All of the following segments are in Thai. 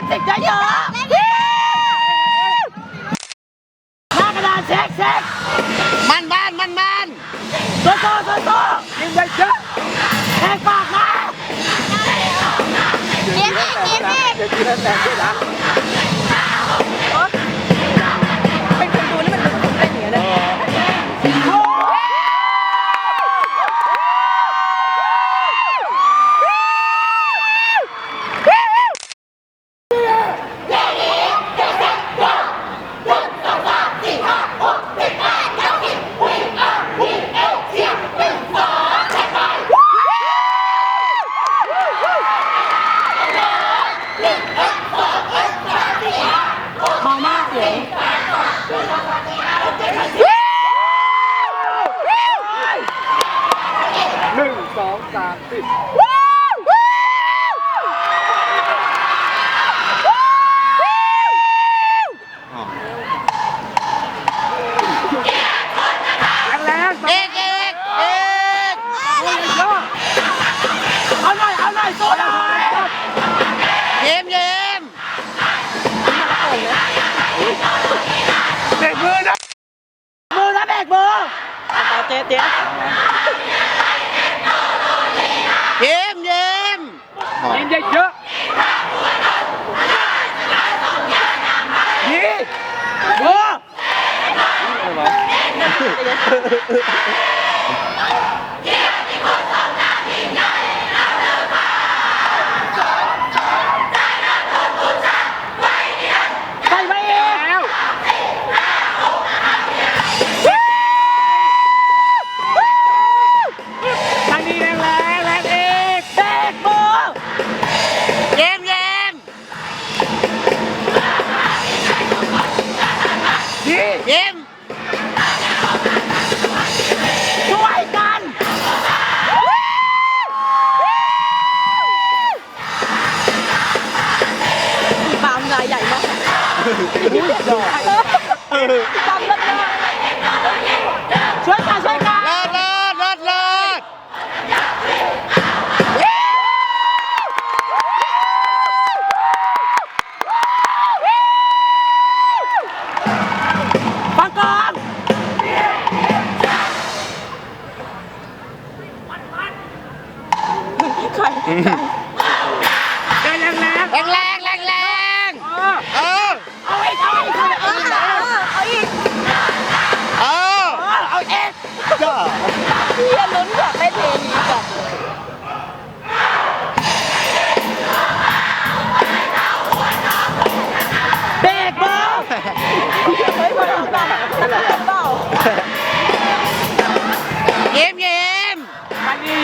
านเช็เยอะๆห้ากระดาษเช็คเช็คมันบ้านมันบ้านโตโตโตโตกินเยอะๆแหกปากนะกินอีกกินอีกกินแรงด้วยนะ chết chết Diêm Diêm Diêm Diêm chưa Gì? Bố. Hãy subscribe cho kênh ช่วยกันช่วยกัน ลาดลาดลาดลาดปังกองใคร แรงแรง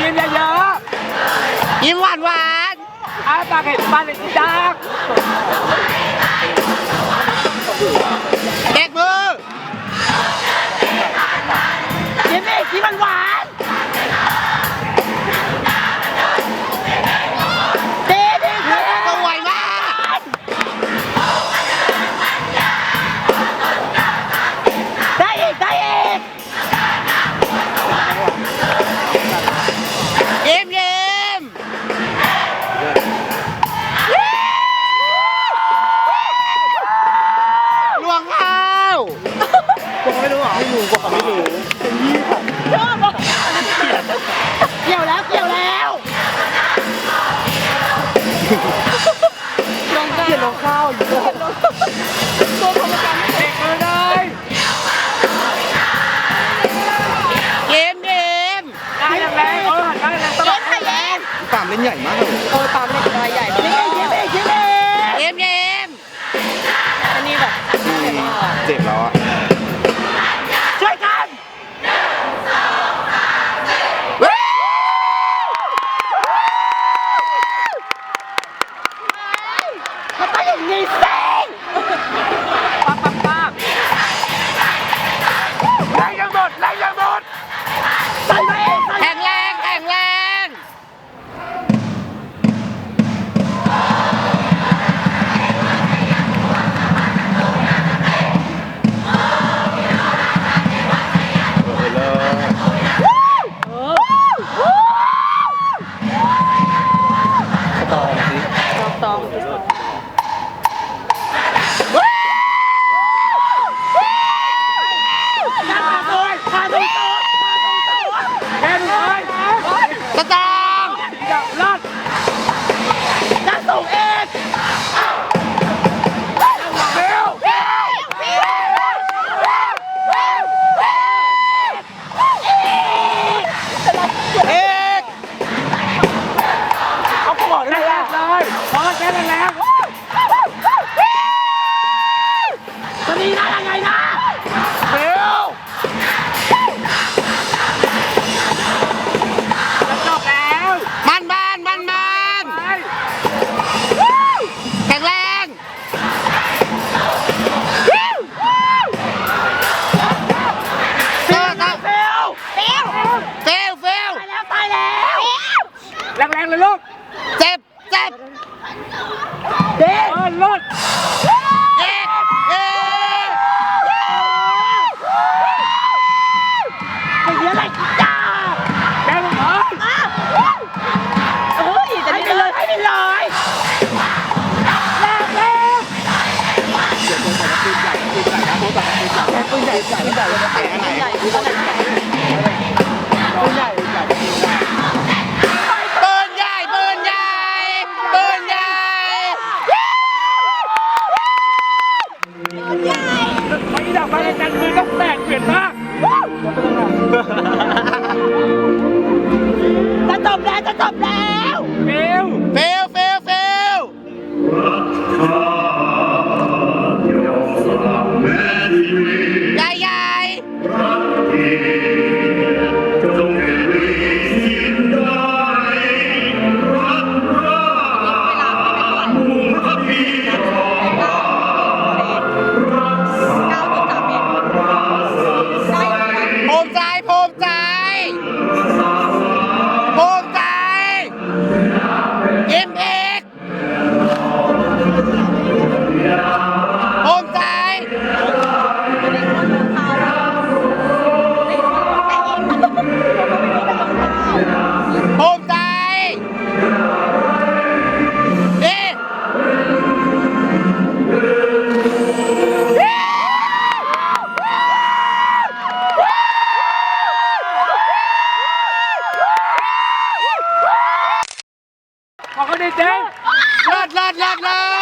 ยิ้มเยอะยิ้มหวานหวานอาปากเห็นปากเห็นจักเด็กมือยิ้มอีกยิ้มหวาน เล่นใหญ่มากเลย เออปามเล่นใหญ่ งเลยลูกเจ็บเจ็บเด็กลุกเอ่อเอ่ออะไรจ้าแดงลงหอนโอ้ยแต่ไม่เลยให้ไม่เลยแรงเดี๋ยลด้ มใจ ดีเจ๊เลิศเลิศเลิศเลิ